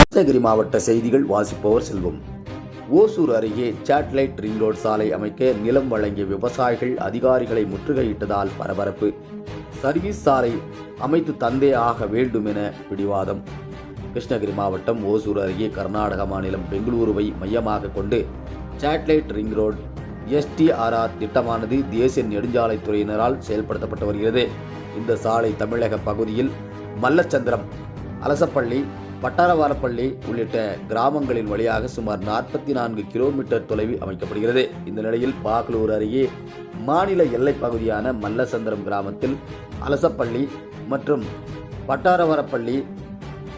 கிருஷ்ணகிரி மாவட்ட செய்திகள் வாசிப்பவர் செல்வம். ஓசூர் அருகே சேட்டலைட் ரிங் ரோடு சாலை அமைக்க நிலம் வழங்கிய விவசாயிகள் அதிகாரிகளை முற்றுகையிட்டதால் பரபரப்பு. சர்வீஸ் சாலை அமைத்து தந்தே ஆக வேண்டும் என பிடிவாதம். கிருஷ்ணகிரி மாவட்டம் ஓசூர் அருகே கர்நாடக மாநிலம் பெங்களூருவை மையமாக கொண்டு சேட்டலைட் ரிங் ரோடு எஸ்டிஆர்ஆர் திட்டமானது தேசிய நெடுஞ்சாலைத்துறையினரால் செயல்படுத்தப்பட்டு வருகிறது. இந்த சாலை தமிழக பகுதியில் மல்லச்சந்திரம் அலசப்பள்ளி பட்டாரவாரப்பள்ளி உள்ளிட்ட கிராமங்களின் வழியாக சுமார் நாற்பத்தி நான்கு கிலோமீட்டர் தொலைவில் அமைக்கப்படுகிறது. இந்த நிலையில் பாகலூர் அருகே மாநில எல்லைப் பகுதியான மல்லசந்திரம் கிராமத்தில் அலசப்பள்ளி மற்றும் பட்டாரவாரப்பள்ளி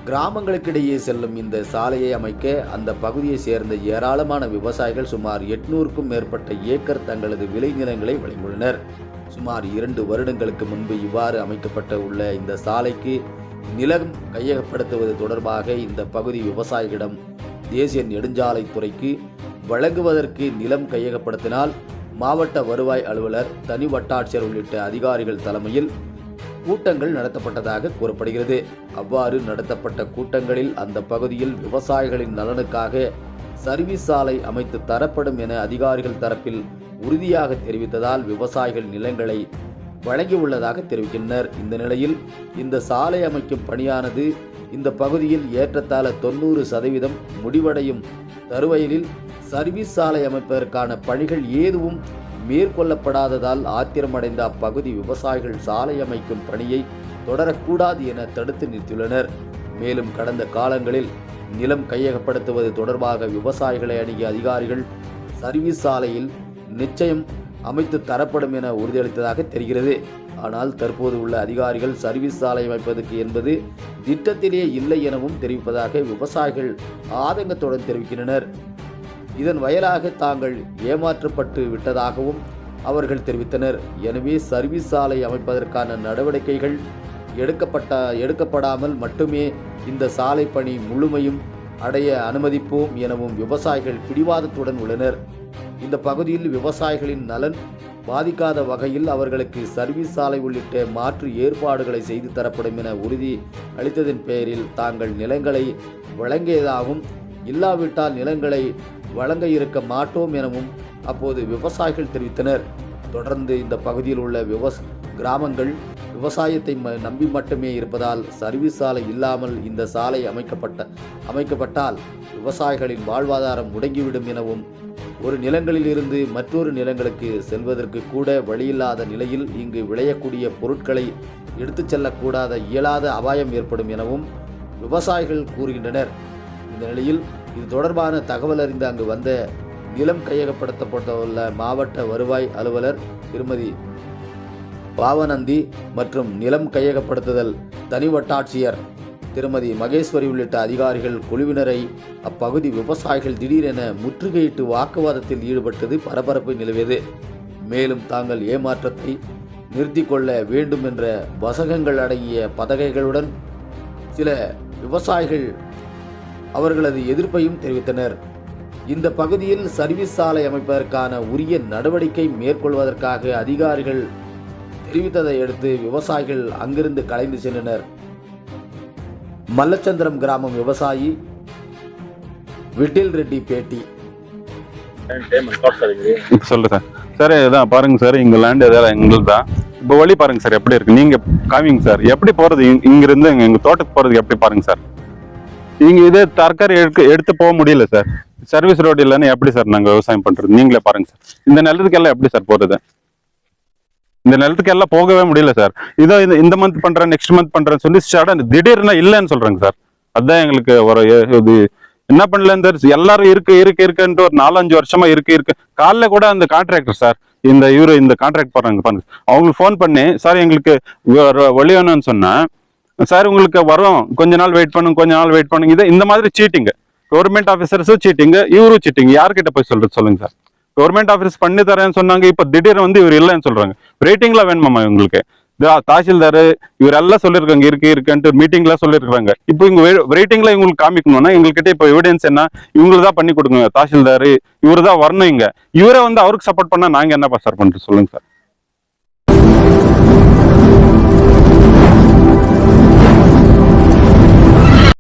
கிராமங்களுக்கிடையே செல்லும் இந்த சாலையை அமைக்க அந்த பகுதியை சேர்ந்த ஏராளமான விவசாயிகள் சுமார் எட்நூறுக்கும் மேற்பட்ட ஏக்கர் தங்களது விளைநிலங்களை வழங்கியுள்ளனர் சுமார் இரண்டு வருடங்களுக்கு முன்பு இவ்வாறு அமைக்கப்பட்ட உள்ள இந்த சாலைக்கு நிலம் கையகப்படுத்துவது தொடர்பாக இந்த பகுதி விவசாயிகளிடம் தேசிய நெடுஞ்சாலைத்துறைக்கு வழங்குவதற்கு நிலம் கையகப்படுத்தினால் மாவட்ட வருவாய் அலுவலர் தனி வட்டாட்சியர் உள்ளிட்ட அதிகாரிகள் தலைமையில் கூட்டங்கள் நடத்தப்பட்டதாக கூறப்படுகிறது. அவ்வாறு நடத்தப்பட்ட கூட்டங்களில் அந்த பகுதியில் விவசாயிகளின் நலனுக்காக சர்வீஸ் சாலை அமைத்து தரப்படும் என அதிகாரிகள் தரப்பில் உறுதியாக தெரிவித்ததால் விவசாயிகள் நிலங்களை வழங்கியுள்ளதாக தெரிவிக்கின்றனர். இந்த நிலையில் இந்த சாலை அமைக்கும் பணியானது இந்த பகுதியில் ஏற்றத்தாழ தொண்ணூறு சதவீதம் முடிவடையும். தருவையிலில் சர்வீஸ் சாலை அமைப்பதற்கான பணிகள் ஏதுவும் மேற்கொள்ளப்படாததால் ஆத்திரமடைந்த அப்பகுதி விவசாயிகள் சாலை அமைக்கும் பணியை தொடரக்கூடாது என தடுத்து நிறுத்தியுள்ளனர். மேலும் கடந்த காலங்களில் நிலம் கையகப்படுத்துவது தொடர்பாக விவசாயிகளை அணுகிய அதிகாரிகள் சர்வீஸ் சாலையில் நிச்சயம் அமைத்து தரப்படும் என உறுதியளித்ததாக தெரிகிறது. ஆனால் தற்போது உள்ள அதிகாரிகள் சர்வீஸ் சாலை அமைப்பதற்கு என்பது திட்டத்திலேயே இல்லை எனவும் தெரிவிப்பதாக விவசாயிகள் ஆதங்கத்துடன் தெரிவிக்கின்றனர். இதன் வயலாக தாங்கள் ஏமாற்றப்பட்டு விட்டதாகவும் அவர்கள் தெரிவித்தனர். எனவே சர்வீஸ் சாலை அமைப்பதற்கான நடவடிக்கைகள் எடுக்கப்பட்ட எடுக்கப்படாமல் மட்டுமே இந்த சாலை பணி முழுமையும் அடைய அனுமதிப்போம் எனவும் விவசாயிகள் பிடிவாதத்துடன் உள்ளனர். இந்த பகுதியில் விவசாயிகளின் நலன் பாதிக்காத வகையில் அவர்களுக்கு சர்வீஸ் சாலை உள்ளிட்ட மாற்று ஏற்பாடுகளை செய்து தரப்படும் என உறுதி அளித்ததன் பெயரில் தாங்கள் நிலங்களை வழங்கியதாகவும் இல்லாவிட்டால் நிலங்களை வழங்க இருக்க மாட்டோம் எனவும் அப்போது விவசாயிகள் தெரிவித்தனர். தொடர்ந்து இந்த பகுதியில் உள்ள விவஸ் கிராமங்கள் விவசாயத்தை ம- நம்பி மட்டுமே இருப்பதால் சர்வீஸ் சாலை இல்லாமல் இந்த சாலை அமைக்கப்பட்ட அமைக்கப்பட்டால் விவசாயிகளின் வாழ்வாதாரம் முடங்கிவிடும் எனவும் ஒரு நிலங்களில் இருந்து மற்றொரு நிலங்களுக்கு செல்வதற்கு கூட வழியில்லாத நிலையில் இங்கு விளையக்கூடிய பொருட்களை எடுத்துச் செல்லக்கூடாத இயலாத அபாயம் ஏற்படும் எனவும் விவசாயிகள் கூறுகின்றனர். இந்த நிலையில் இது தொடர்பான தகவல் அறிந்து அங்கு வந்த நிலம் கையகப்படுத்தப்பட்டுள்ள மாவட்ட வருவாய் அலுவலர் திருமதி பாவநந்தி மற்றும் நிலம் கையகப்படுத்துதல் தனி வட்டாட்சியர் திருமதி மகேஸ்வரி உள்ளிட்ட அதிகாரிகள் குழுவினரை அப்பகுதி விவசாயிகள் திடீரென முற்றுகையிட்டு வாக்குவாதத்தில் ஈடுபட்டது பரபரப்பு நிலவியது. மேலும் தாங்கள் ஏமாற்றத்தை நிறுத்தி கொள்ள வேண்டும் என்ற வசகங்கள் அடங்கிய பதகைகளுடன் சில விவசாயிகள் அவர்களது எதிர்ப்பையும் தெரிவித்தனர். இந்த பகுதியில் சர்வீஸ் சாலை அமைப்பதற்கான உரிய நடவடிக்கை மேற்கொள்வதற்காக அதிகாரிகள் தெரிவித்ததை அடுத்து விவசாயிகள் அங்கிருந்து கலைந்து சென்றனர். மல்லச்சந்திரம் கிராமம் விவசாயி விட்டில் ரெட்டி பேட்டி. சொல்லு சார். சார் இதான் பாருங்க சார் எங்க லேண்ட் எதாவது எங்களுக்கு தான் இப்போ வழி பாருங்க சார் எப்படி இருக்கு? நீங்க காமிங்க சார் எப்படி போறது? இங்க- இருந்து எங்க தோட்டத்துக்கு போறதுக்கு எப்படி பாருங்க சார்? இங்க இது தற்கரை எடுக்க எடுத்து போக முடியல சார் சர்வீஸ் ரோடு இல்லைன்னா எப்படி சார் நாங்க விவசாயம் பண்றது? நீங்களே பாருங்க சார் இந்த நிலத்துக்கெல்லாம் எப்படி சார் போறது இந்த நிலத்துக்கு எல்லாம் போகவே முடியல சார் இதோ இந்த இந்த மந்த் பண்றேன் நெக்ஸ்ட் மந்த் பண்றேன்னு சொல்லி சடன் திடீர்னு இல்லைன்னு சொல்கிறேங்க சார் அதான் எங்களுக்கு ஒரு இது என்ன பண்ணலன்னு தெரிஞ்சு எல்லாரும் இருக்கு இருக்கு இருக்குன்ட்டு ஒரு நாலஞ்சு வருஷமா இருக்கு இருக்கு. காலைல கூட அந்த கான்ட்ராக்டர் சார் இந்த இவரு இந்த கான்ட்ராக்ட் போடுறாங்க பாருங்க. அவங்களுக்கு ஃபோன் பண்ணி சார் எங்களுக்கு வழி வேணும்னு சொன்னேன் சார் உங்களுக்கு வரும். கொஞ்ச நாள் வெயிட் பண்ணும் கொஞ்ச நாள் வெயிட் பண்ணுங்க. இது இந்த மாதிரி சீட்டிங்கு கவர்மெண்ட் ஆஃபீஸர்ஸும் சீட்டிங்கு இவரும் சீட்டிங் யார்கிட்ட போய் சொல்றது சொல்லுங்க சார். கவர்மெண்ட் ஆஃபீஸ் பண்ணி தரேன்னு சொன்னாங்க இப்போ திடீர்னு வந்து இவர் இல்லைன்னு சொல்றாங்க. ரேட்டிங்ல வேணுமாமா உங்களுக்கு தாசில்தார் இவர் எல்லாம் சொல்லியிருக்காங்க இருக்கு இருக்குன்ட்டு மீட்டிங்ல சொல்லியிருக்காங்க இப்போ இங்கே ரேட்டிங்ல இவங்களுக்கு காமிக்கணும்னா எங்கள்கிட்ட இப்போ எவிடன்ஸ் என்ன? இவங்களுக்கு தான் பண்ணி கொடுங்க தாசில்தார் இவர் தான் வரணும் இங்கே. இவரை வந்து அவருக்கு சப்போர்ட் பண்ணால் நாங்கள் என்னப்பா சார் பண்ணுறது சொல்லுங்க சார்.